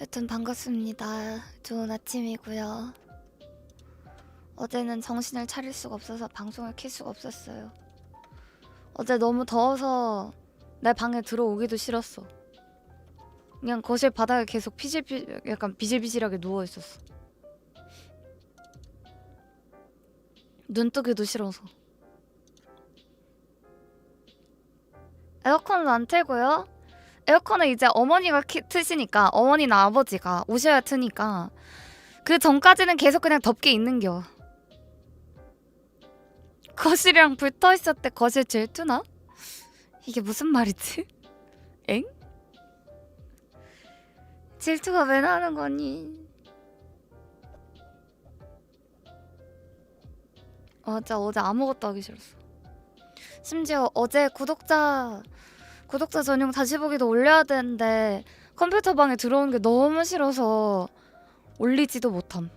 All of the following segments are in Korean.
여튼 반갑습니다. 좋은 아침이고요. 어제는 정신을 차릴 수가 없어서 방송을 킬 수가 없었어요. 어제 너무 더워서 내 방에 들어오기도 싫었어. 그냥 거실 바닥에 계속 피질피 약간 비질비질하게 누워 있었어. 눈 뜨기도 싫어서. 에어컨은 안 틀고요. 에어컨은 이제 어머니가 키, 트시니까 어머니나 아버지가 오셔야 트니까 그 전까지는 계속 그냥 덥게 있는겨. 거실이랑 붙어 있었대 거실 질투나? 이게 무슨 말이지? 엥? 질투가 왜 나는 거니? 아, 진짜 어제 아무것도 하기 싫었어. 심지어 어제 구독자 구독자 전용 다시 보기도 올려야 되는데 컴퓨터 방에 들어오는 게 너무 싫어서 올리지도 못함.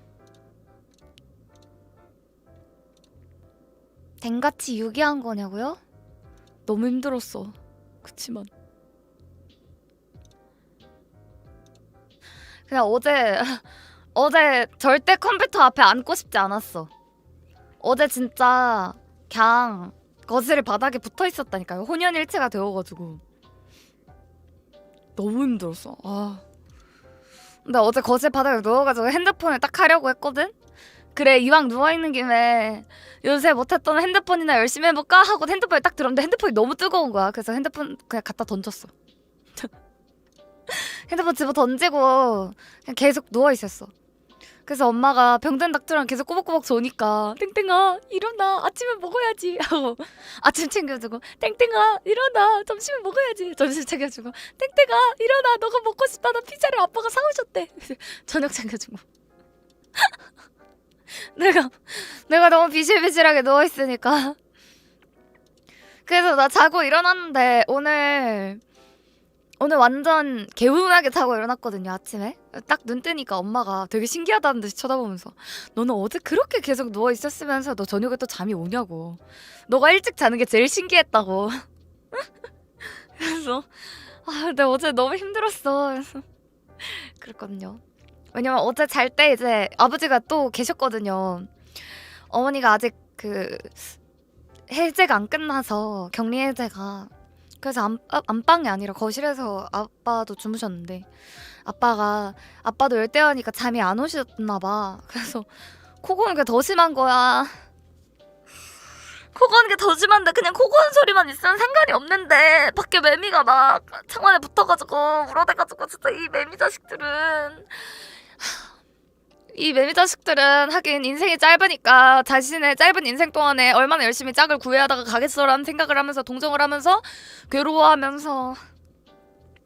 댕같이 유기한 거냐고요? 너무 힘들었어. 그치만 그냥 어제 어제 절대 컴퓨터 앞에 앉고 싶지 않았어. 어제 진짜 그냥 거실 바닥에 붙어 있었다니까요. 혼연일체가 되어가지고 너무 힘들었어. 아. 근데 어제 거실 바닥에 누워가지고 핸드폰을 딱 하려고 했거든. 그래 이왕 누워 있는 김에 요새 못했던 핸드폰이나 열심히 해볼까 하고 핸드폰을 딱 들었는데 핸드폰이 너무 뜨거운 거야. 그래서 핸드폰 그냥 갖다 던졌어. 핸드폰 집어 던지고 그냥 계속 누워 있었어. 그래서 엄마가 병든 닭들랑 계속 꼬박꼬박 조니까 땡땡아 일어나 아침에 먹어야지 하고 아침 챙겨주고 땡땡아 일어나 점심에 먹어야지 점심 챙겨주고 땡땡아 일어나 너가 먹고 싶다던 피자를 아빠가 사오셨대. 저녁 챙겨주고. 내가 내가 너무 비실비실하게 누워 있으니까. 그래서 나 자고 일어났는데 오늘 오늘 완전 개운하게 자고 일어났거든요 아침에. 딱 눈 뜨니까 엄마가 되게 신기하다는 듯이 쳐다보면서 너는 어제 그렇게 계속 누워 있었으면서 너 저녁에 또 잠이 오냐고. 너가 일찍 자는 게 제일 신기했다고. 그래서 아 근데 어제 너무 힘들었어. 그래서 그랬거든요. 왜냐면 어제 잘 때 이제 아버지가 또 계셨거든요. 어머니가 아직 그 해제가 안 끝나서 격리 해제가 그래서 안, 아, 안방이 아니라 거실에서 아빠도 주무셨는데 아빠가 아빠도 열대어니까 잠이 안 오셨나 봐. 그래서 코 고는 게 더 심한 거야. 코 고는 게 더 심한데 그냥 코 고는 소리만 있으면 상관이 없는데 밖에 매미가 막 창문에 붙어가지고 울어대가지고 진짜 이 매미 자식들은 이 매미 자식들은 하긴 인생이 짧으니까 자신의 짧은 인생 동안에 얼마나 열심히 짝을 구애하다가 가겠어라는 생각을 하면서 동정을 하면서 괴로워하면서